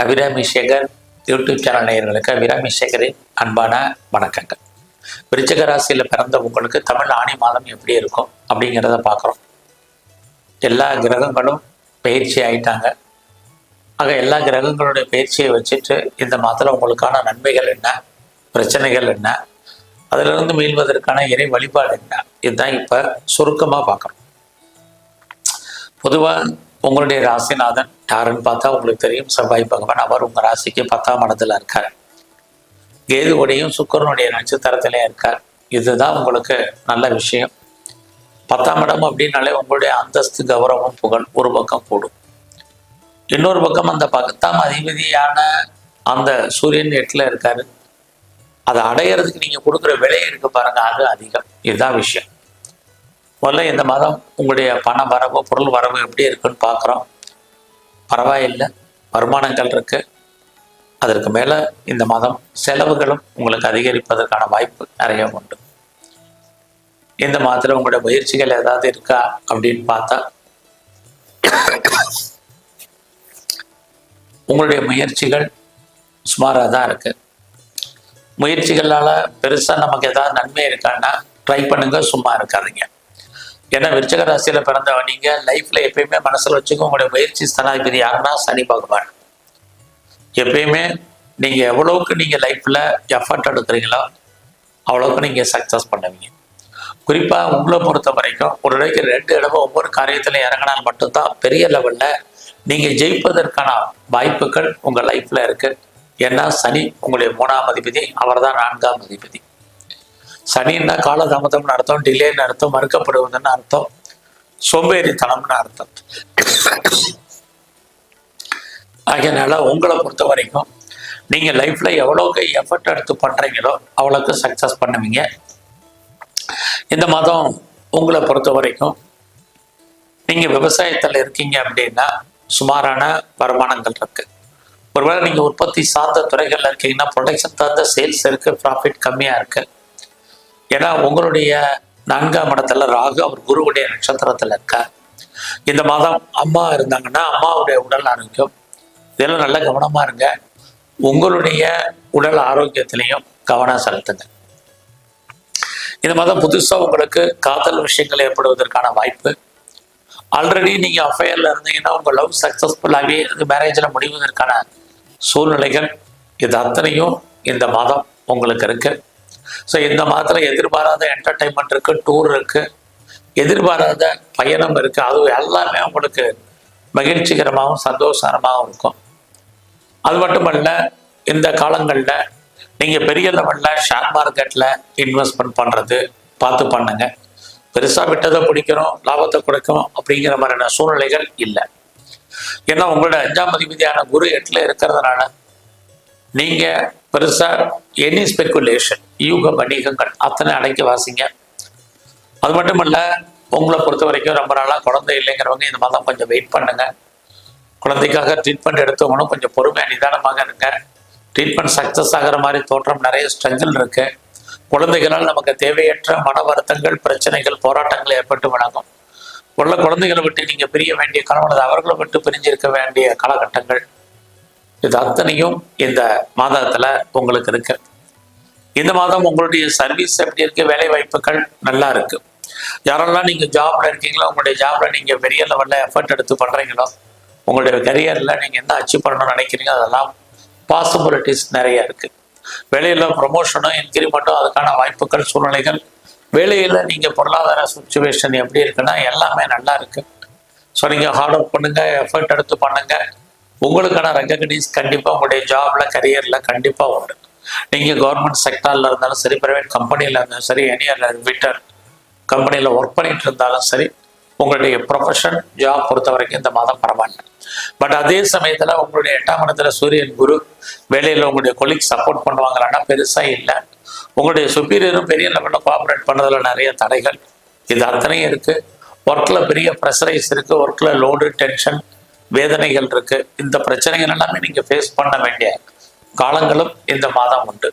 Abirami Sekar YouTube channel நேயர்களுக்கு அபிராமி சேகரின் அன்பான வணக்கங்கள். விருச்சக ராசியில் பிறந்த உங்களுக்கு தமிழ் ஆணி மாதம் எப்படி இருக்கும் அப்படிங்கிறத பார்க்குறோம். எல்லா கிரகங்களும் பயிற்சி ஆயிட்டாங்க. ஆக எல்லா கிரகங்களுடைய பயிற்சியை வச்சுட்டு இந்த மாதத்தில் உங்களுக்கான நன்மைகள் என்ன பிரச்சனைகள் என்ன அதிலிருந்து மீள்வதற்கான இறை வழிபாடு என்ன இதுதான் இப்போ சுருக்கமாக பார்க்குறோம். பொதுவாக உங்களுடைய ராசிநாதன் யாருன்னு பார்த்தா உங்களுக்கு தெரியும் செவ்வாய் பகவான் அவர் உங்கள் ராசிக்கு பத்தாம் இடத்துல இருக்கார். கேதுவோடையும் சுக்கரனுடைய நட்சத்திரத்திலே இருக்கார். இதுதான் உங்களுக்கு நல்ல விஷயம். பத்தாம் இடம் அப்படின்னாலே உங்களுடைய அந்தஸ்து கௌரவம் புகழ் ஒரு பக்கம் கூடும். இன்னொரு பக்கம் அந்த பத்தாம் அதிபதியான அந்த சூரியன் எட்டில் இருக்காரு. அதை அடையிறதுக்கு நீங்கள் கொடுக்குற விலை இருக்கு பாருங்க அது அதிகம். இதுதான் விஷயம். முதல்ல இந்த மாதம் உங்களுடைய பண வரவு பொருள் வரவு எப்படி இருக்குன்னு பார்க்குறோம். பரவாயில்லை. வருமானங்கள் இருக்கு. அதற்கு மேலே இந்த மாதம் செலவுகளும் உங்களுக்கு அதிகரிப்பதற்கான வாய்ப்பு நிறைய உண்டு. இந்த மாதத்தில் உங்களுடைய முயற்சிகள் ஏதாவது இருக்கா அப்படின்னு பார்த்தா உங்களுடைய முயற்சிகள் சுமாராக தான் இருக்கு. முயற்சிகளால் பெருசாக நமக்கு ஏதாவது நன்மை இருக்கான்னா ட்ரை பண்ணுங்க சும்மா இருக்காதீங்க. ஏன்னா விருச்சக ராசியில பிறந்தவ நீங்க லைஃப்ல எப்பயுமே மனசுல வச்சுக்க உங்களுடைய முயற்சி ஸ்தனாதிபதி யாருன்னா சனி பகவான். எப்பயுமே நீங்க எவ்வளவுக்கு நீங்க லைஃப்ல எஃபர்ட் எடுக்கிறீங்களோ அவ்வளோக்கு நீங்க சக்சஸ் பண்ணுவீங்க. குறிப்பா உங்களை பொறுத்த வரைக்கும் ஒரு இடைக்கு ரெண்டு இடமும் ஒவ்வொரு காரியத்தில் இறங்கினால் மட்டும்தான் பெரிய லெவல்ல நீங்கள் ஜெயிப்பதற்கான வாய்ப்புகள் உங்கள் லைஃப்ல இருக்கு. ஏன்னா சனி உங்களுடைய மூணாம் அதிபதி அவர் தான் நான்காம் அதிபதி. சனின்னா காலதாமதம்னு அர்த்தம் டிலேன்னு அர்த்தம் மறுக்கப்படுவதுன்னு அர்த்தம். சோம்பேறித்தனம்னு அர்த்தம். ஆகியனால உங்களை பொறுத்த வரைக்கும் நீங்கள் லைஃப்பில் எவ்வளோக்கு எஃபர்ட் எடுத்து பண்ணுறீங்களோ அவ்வளோக்கு சக்ஸஸ் பண்ணுவீங்க. இந்த மாதம் உங்களை பொறுத்த வரைக்கும் நீங்கள் விவசாயத்தில் இருக்கீங்க அப்படின்னா சுமாரான வருமானங்கள் இருக்கு. ஒருவேளை நீங்கள் உற்பத்தி சார்ந்த துறைகளில் இருக்கீங்கன்னா ப்ரொடக்ஷன் சார்ந்த சேல்ஸ் இருக்கு ப்ராஃபிட் கம்மியாக இருக்கு. ஏன்னா உங்களுடைய நான்காம் இடத்துல ராகு அவர் குருவுடைய நட்சத்திரத்தில் இருக்க இந்த மாதம் அம்மா இருந்தாங்கன்னா அம்மாவுடைய உடல் ஆரோக்கியம் இதெல்லாம் நல்ல கவனமாக இருங்க. உங்களுடைய உடல் ஆரோக்கியத்திலையும் கவனம் செலுத்துங்க. இந்த மாதம் புதுசாக உங்களுக்கு காதல் விஷயங்கள் ஏற்படுவதற்கான வாய்ப்பு. ஆல்ரெடி நீங்கள் அஃபையரில் இருந்தீங்கன்னா உங்கள் லவ் சக்ஸஸ்ஃபுல்லாகவே அது மேரேஜில் முடிவதற்கான சூழ்நிலைகள் இது அத்தனையும் இந்த மாதம் உங்களுக்கு இருக்கு. ஸோ இந்த மாதத்தில் எதிர்பாராத என்டர்டைன்மெண்ட் இருக்கு டூர் இருக்கு. எதிர்பாராத பயணம் இருக்கு. அது எல்லாமே உங்களுக்கு மகிழ்ச்சிகரமாகவும் சந்தோஷகரமாகவும் இருக்கும். அது மட்டுமல்ல இந்த காலங்களில் நீங்கள் பெரிய லெவலில் ஷேர் மார்க்கெட்டில் இன்வெஸ்ட்மெண்ட் பண்ணுறது பார்த்து பண்ணுங்க. பெருசாக விட்டதை பிடிக்கிறோம் லாபத்தை கொடுக்கும் அப்படிங்கிற மாதிரியான சூழ்நிலைகள் இல்லை. ஏன்னா உங்களோட அஞ்சாம் அதிபதியான குரு எட்டில் இருக்கிறதுனால நீங்கள் பெருசாக எனி ஸ்பெக்குலேஷன் யூக வணிகங்கள். அத்தனை அடக்கி வாசிங்க. அது மட்டும் இல்லை உங்களை பொறுத்த வரைக்கும் ரொம்ப நாளாக குழந்தை இல்லைங்கிறவங்க இந்த மாதம் கொஞ்சம் வெயிட் பண்ணுங்க. குழந்தைக்காக ட்ரீட்மெண்ட் எடுத்தவங்களும் கொஞ்சம் பொறுமையாக நிதானமாக இருங்க. ட்ரீட்மெண்ட் சக்ஸஸ் ஆகிற மாதிரி தோற்றம் நிறைய ஸ்ட்ரகிள் இருக்கு. குழந்தைகளால் நமக்கு தேவையற்ற மன வருத்தங்கள் பிரச்சனைகள் போராட்டங்கள் ஏற்பட்டு வழங்கும் உள்ள குழந்தைகளை விட்டு நீங்கள் பிரிய வேண்டிய கணவனது அவர்களை விட்டு பிரிஞ்சிருக்க வேண்டிய காலகட்டங்கள். இது அத்தனையும் இந்த மாதத்தில் உங்களுக்கு இருக்குது இந்த மாதம் உங்களுடைய சர்வீஸ் எப்படி இருக்கு? வேலை வாய்ப்புகள் நல்லா இருக்கு. யாரெல்லாம் நீங்கள் ஜாப்ல இருக்கீங்களோ உங்களுடைய ஜாப்ல நீங்கள் பெரிய லெவலில் எஃபர்ட் எடுத்து பண்ணுறீங்களோ உங்களுடைய கரியரில் நீங்கள் என்ன அச்சீவ் பண்ணணும்னு நினைக்கிறீங்க அதெல்லாம் பாசிபிலிட்டிஸ் நிறைய இருக்கு. வேலையில் ப்ரொமோஷனும் இன்க்ரிமெண்ட்டும் அதுக்கான வாய்ப்புகள் சூழ்நிலைகள் வேலையில் நீங்கள் பொருளாதார சுச்சுவேஷன் எப்படி இருக்குன்னா எல்லாமே நல்லா இருக்கு. ஸோ நீங்க ஹார்ட் ஒர்க் பண்ணுங்க எஃபர்ட் எடுத்து பண்ணுங்க. உங்களுக்கான ரெக்கக்னைஸ் கண்டிப்பாக உங்களுடைய ஜாப்ல கரியரில் கண்டிப்பாக உண்டு. நீங்கள் கவர்மெண்ட் செக்டாரில் இருந்தாலும் சரி ப்ரைவேட் கம்பெனியில் இருந்தாலும் சரி எனி விட்டர் கம்பெனியில் ஒர்க் பண்ணிட்டு இருந்தாலும் சரி உங்களுடைய ப்ரொஃபஷன் ஜாப் பொறுத்த வரைக்கும் இந்த மாதம் பரவாயில்ல. பட் அதே சமயத்தில் உங்களுடைய எட்டாம் இடத்துல சூரியன் குரு வேலையில் உங்களுடைய கொலிக் சப்போர்ட் பண்ணுவாங்களான்னா பெருசாக இல்லை. உங்களுடைய சுப்பீரியரும் பெரிய லெவலில் கோஆப்ரேட் பண்ணுறதுல நிறைய தடைகள். இது அத்தனையும் இருக்குது ஒர்க்கில் பெரிய ப்ரெஷரைஸ் இருக்குது ஒர்க்கில் லோடு டென்ஷன் வேதனைகள் இருக்குது இந்த பிரச்சனைகள் எல்லாமே நீங்கள் ஃபேஸ் பண்ண வேண்டிய காலங்களும் இந்த மாதம் உண்டு.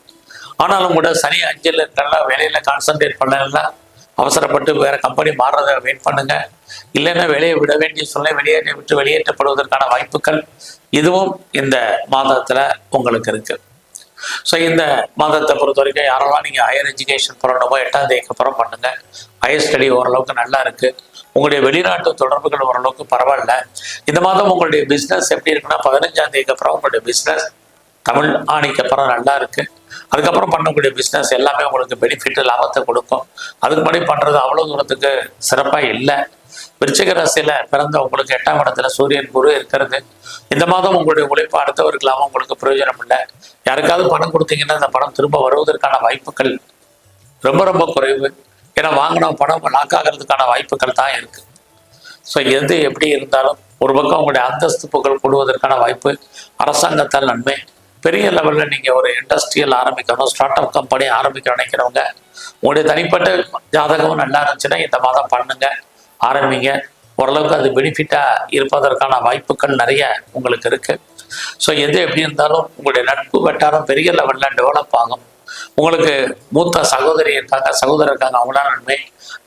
ஆனாலும் கூட சனி அஞ்சல் இருக்கலாம் வேலையில கான்சென்ட்ரேட் பண்ணலாம் அவசரப்பட்டு வேற கம்பெனி மாறுறத வெயிட் பண்ணுங்க. இல்லைன்னா வெளியே விட வேண்டிய சூழ்நிலை வெளியேற்ற விட்டு வெளியேற்றப்படுவதற்கான வாய்ப்புகள் இதுவும் இந்த மாதத்துல உங்களுக்கு இருக்கு. ஸோ இந்த மாதத்தை பொறுத்த வரைக்கும் யாரெல்லாம் நீங்கள் ஹையர் எஜுகேஷன் பண்ணணுமோ எட்டாம் தேதிக்கு அப்புறம் பண்ணுங்க. ஹையர் ஸ்டடி ஓரளவுக்கு நல்லா இருக்கு. உங்களுடைய வெளிநாட்டு தொடர்புகள் ஓரளவுக்கு பரவாயில்ல. இந்த மாதம் உங்களுடைய பிஸ்னஸ் எப்படி இருக்குன்னா பதினஞ்சாம் தேதிக்கு அப்புறம் உங்களுடைய பிஸ்னஸ் தமிழ் ஆணைக்கு அப்புறம் நல்லா இருக்கு. அதுக்கப்புறம் பண்ணக்கூடிய பிஸ்னஸ் எல்லாமே உங்களுக்கு பெனிஃபிட் லாபத்தை கொடுக்கும். அதுக்கு முன்னாடி பண்ணுறது அவ்வளோ தூரத்துக்கு சிறப்பாக இல்லை. விருச்சிக ராசியில பிறந்த உங்களுக்கு எட்டாம் இடத்துல சூரியன் குரு இருக்கிறது. இந்த மாதம் உங்களுடைய உழைப்பு அடுத்தவர்களாகவும் உங்களுக்கு பிரயோஜனம் இல்லை. யாருக்காவது பணம் கொடுத்தீங்கன்னா அந்த பணம் திரும்ப வருவதற்கான வாய்ப்புகள் ரொம்ப ரொம்ப குறைவு. ஏன்னா வாங்கின பணம் லாக் ஆகிறதுக்கான வாய்ப்புகள் தான் இருக்கு. ஸோ எது எப்படி இருந்தாலும் ஒரு பக்கம் உங்களுடைய அந்தஸ்து புகழ் கூடுவதற்கான வாய்ப்பு அரசாங்கத்தால் நன்மை. பெரிய லெவலில் நீங்கள் ஒரு இண்டஸ்ட்ரியல் ஆரம்பிக்கணும் ஸ்டார்ட் அப் கம்பெனி ஆரம்பிக்க நினைக்கிறவங்க உங்களுடைய தனிப்பட்ட ஜாதகமும் நல்லா இருந்துச்சுன்னா இந்த மாதம் பண்ணுங்க ஆரம்பிங்க. ஓரளவுக்கு அது பெனிஃபிட்டாக இருப்பதற்கான வாய்ப்புகள் நிறைய உங்களுக்கு இருக்கு. ஸோ எது எப்படி இருந்தாலும் உங்களுடைய நட்பு வட்டாரம் பெரிய லெவலில் டெவலப் ஆகும். உங்களுக்கு மூத்த சகோதரி இருக்காங்க சகோதரர் இருக்காங்க அவங்களாம் நன்மை.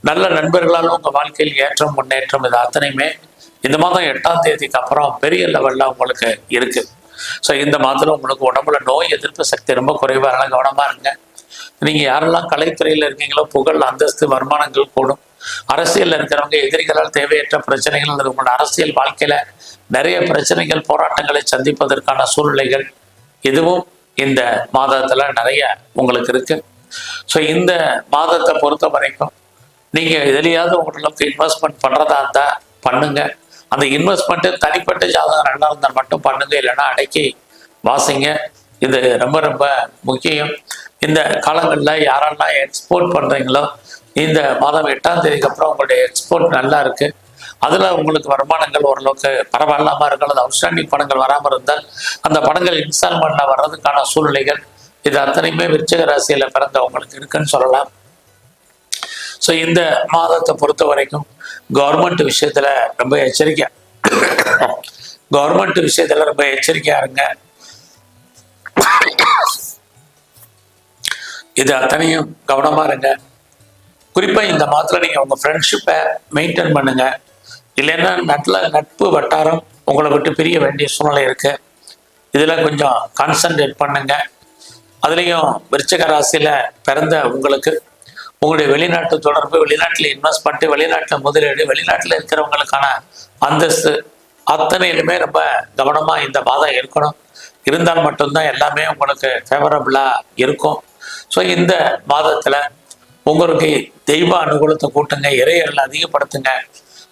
நல்ல நண்பர்களால் உங்கள் வாழ்க்கையில் ஏற்றம் முன்னேற்றம் இது அத்தனையுமே இந்த மாதம் எட்டாம் தேதிக்கு அப்புறம் பெரிய லெவலில் உங்களுக்கு இருக்குது ஸோ இந்த மாதத்தில் உங்களுக்கு உடம்புல நோய் எதிர்ப்பு சக்தி ரொம்ப குறைவாக அதனால கவனமாக இருங்க. நீங்கள் யாரெல்லாம் கலைத்துறையில் இருக்கீங்களோ புகழ் அந்தஸ்து வருமானங்கள் கூடும். அரசியலில் இருக்கிறவங்க எதிரிகளால் தேவையற்ற பிரச்சனைகள் அல்லது உங்களோட அரசியல் வாழ்க்கையில் நிறைய பிரச்சனைகள் போராட்டங்களை சந்திப்பதற்கான சூழ்நிலைகள் இதுவும் இந்த மாதத்தில் நிறைய உங்களுக்கு இருக்கு. ஸோ இந்த மாதத்தை பொறுத்த வரைக்கும் நீங்கள் எதுலையாவது உங்களுக்கு இன்வெஸ்ட்மெண்ட் பண்ணுறதா இருந்தால் பண்ணுங்க. அந்த இன்வெஸ்ட்மெண்ட்டு தனிப்பட்ட ஜாதகம் நல்லா இருந்தால் மட்டும் பண்ணுங்க இல்லைன்னா அடக்கி வாசிங்க. இது ரொம்ப ரொம்ப முக்கியம். இந்த காலங்களில் யாரெல்லாம் எக்ஸ்போர்ட் பண்ணுறீங்களோ இந்த மாதம் எட்டாம் தேதிக்கு அப்புறம் உங்களுடைய எக்ஸ்போர்ட் நல்லா இருக்கு. அதில் உங்களுக்கு வருமானங்கள் ஓரளவுக்கு பரவாயில்லாமல் இருக்கும் அது அவுட்ஸ்டாண்டிங் பணங்கள் வராமல் இருந்தால் அந்த பணங்கள் இன்ஸ்டால்மெண்ட்டில் வர்றதுக்கான சூழ்நிலைகள் இது அத்தனையுமே விருச்சக ராசியில் பிறந்தவங்களுக்கு இருக்குன்னு சொல்லலாம். ஸோ இந்த மாதத்தை பொறுத்த வரைக்கும் கவர்மெண்ட் விஷயத்துல ரொம்ப எச்சரிக்கை. கவர்மெண்ட் விஷயத்துல ரொம்ப எச்சரிக்கையா இருங்க. இது அத்தனையும் கவனமா இருங்க. குறிப்பா இந்த மாதத்துல நீங்க உங்க ஃப்ரெண்ட்ஷிப்பை மெயின்டைன் பண்ணுங்க. இல்லைன்னா நட்ல நட்பு வட்டாரம் உங்களை விட்டு பிரிய வேண்டிய சூழ்நிலை இருக்கு. இதுல கொஞ்சம் கான்சன்ட்ரேட் பண்ணுங்க. அதுலேயும் விருச்சக ராசியில பிறந்த உங்களுக்கு உங்களுடைய வெளிநாட்டு தொடர்பு வெளிநாட்டில் இன்வெஸ்ட்மெண்ட்டு வெளிநாட்டில் முதலீடு வெளிநாட்டில் இருக்கிறவங்களுக்கான அந்தஸ்து அத்தனையிலுமே ரொம்ப கவனமாக இந்த மாதம் இருக்கணும். இருந்தால் மட்டும்தான் எல்லாமே உங்களுக்கு ஃபேவரபுளாக இருக்கும். ஸோ இந்த மாதத்தில் உங்களுக்கு தெய்வ அனுகூலத்தை கூட்டுங்க இறையர்களை அதிகப்படுத்துங்க.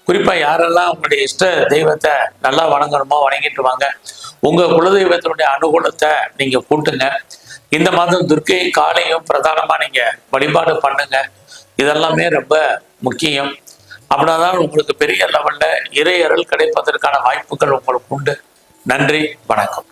குறிப்பாக யாரெல்லாம் உங்களுடைய இஷ்ட தெய்வத்தை நல்லா வணங்கணுமோ வணங்கிட்டு வாங்க. உங்கள் குலதெய்வத்தினுடைய அனுகூலத்தை நீங்கள் கூட்டுங்க. இந்த மாதம் துர்க்கை காலையும் பிரதானமாக நீங்கள் வழிபாடு பண்ணுங்க. இதெல்லாமே ரொம்ப முக்கியம். அப்படின்னா உங்களுக்கு பெரிய லெவலில் இறையறல் கிடைப்பதற்கான வாய்ப்புகள் உங்களுக்கு உண்டு. நன்றி வணக்கம்.